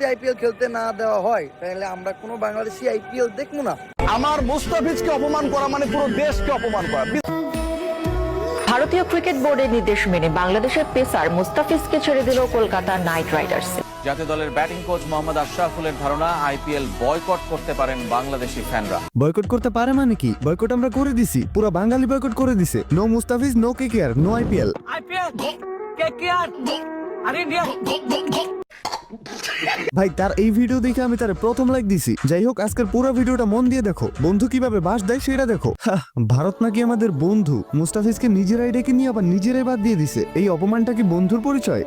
যদি আইপিএল খেলতে না দেওয়া হয় তাহলে আমরা কোনো বাংলাদেশি আইপিএল দেখব না। আমার মুস্তাফিজকে অপমান করা মানে পুরো দেশকে অপমান করা। ভারতীয় ক্রিকেট বোর্ডের নির্দেশ মেনে বাংলাদেশের পেসার মুস্তাফিজকে ছেড়ে দিল কলকাতা নাইট রাইডার্স। জাতীয় দলের ব্যাটিং কোচ মোহাম্মদ আশরাফুলের ধারণা আইপিএল বয়কট করতে পারেন বাংলাদেশি ফ্যানরা। বয়কট করতে পারে মানে কি? বয়কট আমরা করে দিছি পুরো বাঙালি বয়কট করে দিছে। নো মুস্তাফিজ নো কে কেয়ার নো আইপিএল ভাই তার এই ভিডিও দেখে আমি তার প্রথম লাইক দিছি। যাই হোক আজকের পুরো ভিডিওটা মন দিয়ে দেখো। বন্ধু কীভাবে বাস দেয় সেটা দেখো। ভারত নাকি আমাদের বন্ধু। মুস্তাফিজকে নিজেরাই ডেকে নিয়ে আবার নিজেরাই বাদ দিয়ে দিছে। এই অপমানটা কি বন্ধুর পরিচয়?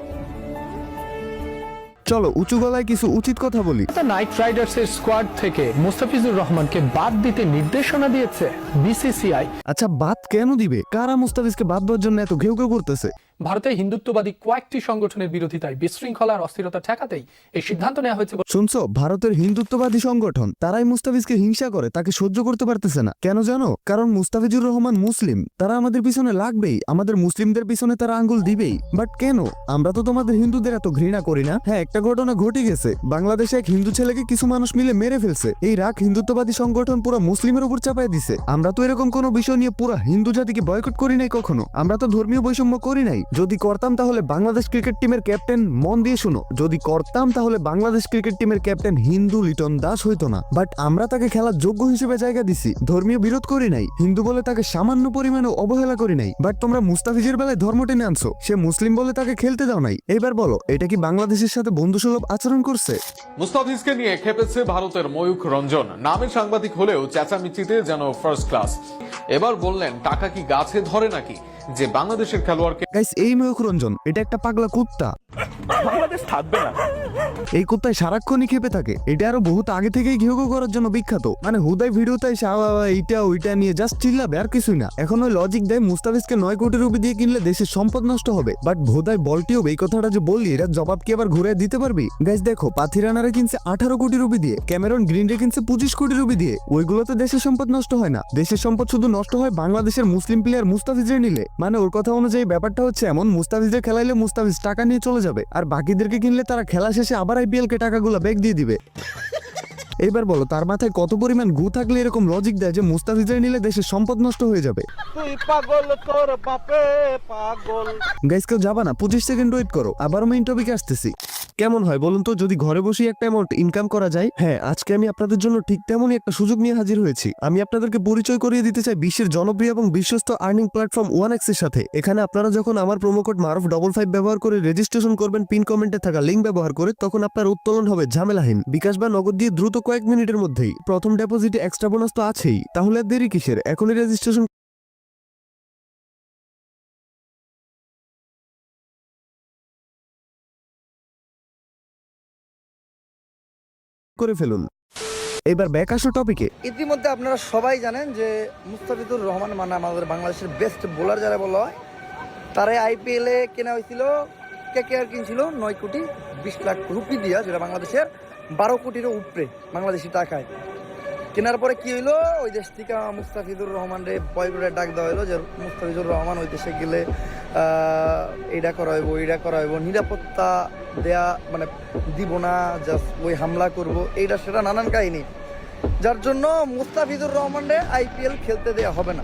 চলো উঁচু গলায় কিছু উচিত কথা বলি। নাইট রাইডার্সের স্কোয়াড থেকে মুস্তাফিজুর রহমানকে বাদ দিতে নির্দেশনা দিয়েছে বিসিসিআই আচ্ছা বাদ কেন দিবে? কারা মুস্তাফিজকে বাদ দেওয়ার জন্য এত ঘেউ ঘেউ করতেছে? ভারতে হিন্দুত্ববাদী কয়েকটি সংগঠনের বিরোধিতায় বিশৃঙ্খলা আর অস্থিরতা ঠেকাতেই এই সিদ্ধান্ত নেওয়া হয়েছে শুনছো? ভারতের হিন্দুত্ববাদী সংগঠন, তারাই মুস্তাফিজকে হিংসা করে, তাকে সহ্য করতে পারতেছে না। কেন জানো? কারণ মুস্তাফিজুর রহমান মুসলিম, তারা আমাদের পিছনে লাগবেই, আমাদের মুসলিমদের পিছনে তারা আঙ্গুল দিবেই। বাট কেন? আমরা তো তোমাদের হিন্দুদের এত ঘৃণা করি না। হ্যাঁ একটা ঘটনা ঘটে গেছে। বাংলাদেশে এক হিন্দু ছেলেকে কিছু মানুষ মিলে মেরে ফেলছে। এই রাগ হিন্দুত্ববাদী সংগঠন পুরো মুসলিমের উপর চাপায় দিছে। আমরা তো এরকম কোনো বিষয় নিয়ে পুরো হিন্দু জাতিকে বয়কট করি নাই কখনো। আমরা তো ধর্মীয় বৈষম্য করি নাই। যদি করতাম তাহলে বাংলাদেশ ক্রিকেট টিমের ক্যাপ্টেন, মন দিয়ে শুনো। যদি করতাম তাহলে বাংলাদেশ ক্রিকেট টিমের ক্যাপ্টেন হিন্দু লিটন দাস হইতো না। বাট আমরা তাকে খেলার যোগ্য হিসেবে জায়গা দিছি। ধর্মীয় বিরোধ করি নাই। হিন্দু বলে তাকে সামান্য পরিমাণে অবহেলা করি নাই। বাট তোমরা মুস্তাফিজের বেলায় ধর্ম টেনে আনছো। সে মুসলিম বলে তাকে খেলতে দাও নাই। এবার বলো, এটা কি বাংলাদেশের সাথে বন্ধুসুলভ আচরণ করছে? মুস্তাফিজকে নিয়ে খেপেছে ভারতের ময়ূখ রঞ্জন। নামের সাংবাদিক হলেও চেঁচামিচিতে যেন ফার্স্ট ক্লাস এবার বললেন, টাকা কি গাছে ধরে নাকি? যে বাংলাদেশের খেলোয়াড়কে গাইস এই ময়ূখ রঞ্জন এটা একটা পাগলা কুত্তা। বাংলাদেশ থাকবে না। এই কুত্তায় সারাক্ষণই খেপে থাকে। এটা আরও বহুত আগে থেকেই ঘেউ করার জন্য বিখ্যাত। মানে হুদাই ভিডিওতে আ, এইটা ওইটা নিয়ে জাস্ট চিল্লাবে আর কিছুই না। এখন ওই লজিক দেয় মুস্তাফিজকে নয় কোটি রুপি দিয়ে কিনলে দেশের সম্পদ নষ্ট হবে। বাট ভোদাই বলটিও এই কথাটা যে বললি এরা জবাব কি আবার ঘুরে দিতে পারবি? গাইস দেখো পাথিরানারে কিনছে আঠারো কোটি রুপি দিয়ে ক্যামেরন গ্রিনরে কিনছে পঁচিশ কোটি রুপি দিয়ে। ওইগুলোতে দেশের সম্পদ নষ্ট হয় না। দেশের সম্পদ শুধু নষ্ট হয় বাংলাদেশের মুসলিম প্লেয়ার মুস্তাফিজের নিলে। মানে ওর কথা অনুযায়ী ব্যাপারটা হচ্ছে এমন, মুস্তাফিজদের খেলাইলে মুস্তাফিজ টাকা নিয়ে চলে যাবে, আর বাকিদেরকে কিনলে তারা খেলা শেষে আবার আইপিএল কে টাকাগুলো ব্যাক দিয়ে দিবে। এবার বলো তার মাথায় কত পরিমাণ গু থাকলে এরকম লজিক দেয় যে মুস্তাফিজের নিলে দেশের সম্পদ নষ্ট হয়ে যাবে? গাইস কেউ যাবা না পঁচিশ সেকেন্ড ওয়েট করো আবার মেইন টপিকে আসতেছি। কেমন হয় বলুন তো যদি ঘরে বসে একটা অ্যামাউন্ট ইনকাম করা যায়? হ্যাঁ আজকে আমি আপনাদের জন্য ঠিক তেমনই একটা সুযোগ নিয়ে হাজির হয়েছি। আমি আপনাদেরকে পরিচয় করিয়ে দিতে চাই বিশ্বের জনপ্রিয় এবং বিশ্বস্ত আর্নিং প্ল্যাটফর্ম ওয়ানের সাথে। এখানে আপনারা যখন আমার প্রোমো কোড মারফ ডবল ফাইভ ব্যবহার করে রেজিস্ট্রেশন করবেন পিন কমেন্টে থাকা লিঙ্ক ব্যবহার করে তখন আপনার উত্তোলন হবে ঝামেলাহীন। বিকাশ বা নগদ দিয়ে দ্রুত কয়েক মিনিটের মধ্যেই প্রথম ডেপোজিটে এক্সট্রা বোনাস তো আছেই। তাহলে আর দেরি কিসের? এখনই রেজিস্ট্রেশন করে ফেলুন। এবার ব্যাক আসো টপিকে ইতিমধ্যে আপনারা সবাই জানেন যে মুস্তাফিজুর রহমান মানে আমাদের বাংলাদেশের বেস্ট বোলার যারা বলা হয় তারাই আইপিএলে কেনা হয়েছিল কে কে আর কিনছিল নয় কোটি বিশ লাখ রুপি দিয়া, যেটা বাংলাদেশের বারো কোটিরও উপরে বাংলাদেশি টাকায়। কেনার পরে কি হইল? ওই দেশ থেকে মুস্তাফিজুর রহমান রে বয় করে ডাক দেওয়া হইল যে, মুস্তাফিজুর রহমান, ওই দেশে গেলে এইটা করা হইব এইটা করা হইব, নিরাপত্তা দেয়া মানে দিব না, জাস্ট ওই হামলা করব। এইটা সেটা নানান কাহিনী। যার জন্য মুস্তাফিজুর রহমানরে আইপিএল খেলতে দেওয়া হবে না।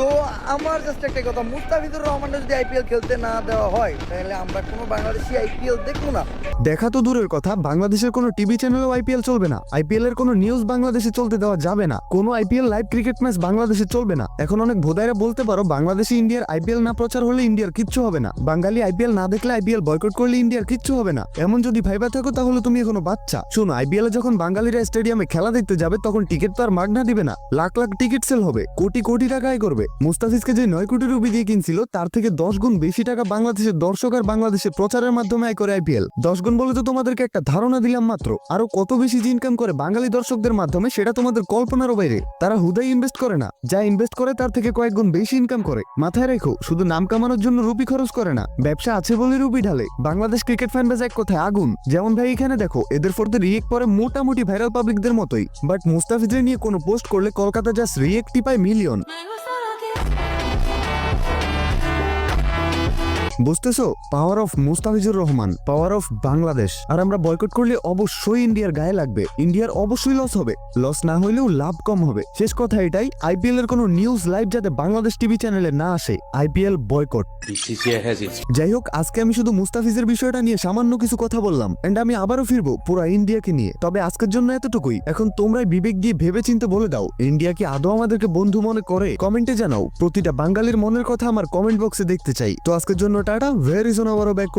তো আমার জাস্ট একটা কথা, মুস্তাফিজুর রহমানরে যদি আইপিএল খেলতে না দেওয়া হয়, তাহলে আমরা কোনো বাংলাদেশি আইপিএল দেখব না। দেখা তো দূরের কথা, বাংলাদেশের কোনো টিভি চ্যানেলেও আইপিএল চলবে না। আইপিএল এর কোনো নিউজ বাংলাদেশে চলতে দেওয়া যাবে না। কোনো আইপিএল লাইভ ক্রিকেট ম্যাচ বাংলাদেশে চলবে না। এখন অনেক ভোদাইরা বলতে পারো, বাংলাদেশে ইন্ডিয়ার আইপিএল না প্রচার হলে ইন্ডিয়ার কিচ্ছু হবে না। বাঙালি আইপিএল না দেখলে আইপিএল বয়কট করলে ইন্ডিয়ার কিচ্ছু হবে না। এমন যদি ভাইবা থাকো, তাহলে তুমি এখনও বাচ্চা। শোনো আইপিএল এ যখন বাঙালিরা স্টেডিয়ামে খেলা দেখতে যাবে, তখন টিকিট তো আর মাগনা দিবে না। লাখ লাখ টিকিট সেল হবে। কোটি কোটি টাকা আয় করবে। মুস্তাফিজকে যে নয় কোটি রুপি দিয়ে কিনছিল, তার থেকে দশ গুণ বেশি টাকা বাংলাদেশের দর্শক আর বাংলাদেশের প্রচারের মাধ্যমে আয় করে আইপিএল দশ গুণ বলে তো তোমাদেরকে একটা ধারণা দিলাম মাত্র। আরও কত বেশি যে ইনকাম করে বাঙালি দর্শকদের মাধ্যমে, সেটা তোমাদের কল্পনারও বাইরে। তারা হুদাই ইনভেস্ট করে না। যা ইনভেস্ট করে, তার থেকে কয়েক গুণ বেশি ইনকাম করে। মাথায় রেখো, শুধু নাম কামানোর জন্য রুপি খরচ করে না। ব্যবসা আছে বলে রুপি ঢালে। বাংলাদেশ ক্রিকেট ফ্যান বেজ এক কথায় আগুন। যেমন ভাই এখানে দেখো, এদের ফোরতে রিয়েক্ট পরে মোটামুটি ভাইরাল পাবলিকদের মতোই। বাট মুস্তাফিজের নিয়ে কোনো পোস্ট করলে কলকাতা জাস্ট রিয়েক্টই পায় মিলিয়ন বুঝতেছো? Power of Mustafizur Rahman power of Bangladesh. আর আমরা বয়কট করলে অবশ্যই ইন্ডিয়ার গায়ে লাগবে। ইন্ডিয়ার অবশ্যই লস হবে। লস না হলেও লাভ কম হবে। শেষ কথা এটাই আইপিএল এর কোনো নিউজ লাইভ যাতে বাংলাদেশ টিভি চ্যানেলে না আসে আইপিএল বয়কট যাই হোক আজকে আমি শুধু মুস্তাফিজের বিষয়টা নিয়ে সামান্য কিছু কথা বললাম। এন্ড আমি আবারও ফিরবো পুরো ইন্ডিয়াকে নিয়ে। তবে আজকের জন্য এতটুকুই। এখন তোমরাই বিবেক দিয়ে ভেবে চিন্তে বলে দাও ইন্ডিয়া কি আদৌ আমাদেরকে বন্ধু মনে করে? কমেন্টে জানাও। প্রতিটা বাঙালির মনের কথা আমার কমেন্ট বক্সে দেখতে চাই। তো আজকের জন্য টাটা ভেরি সোন আবারও ব্যাক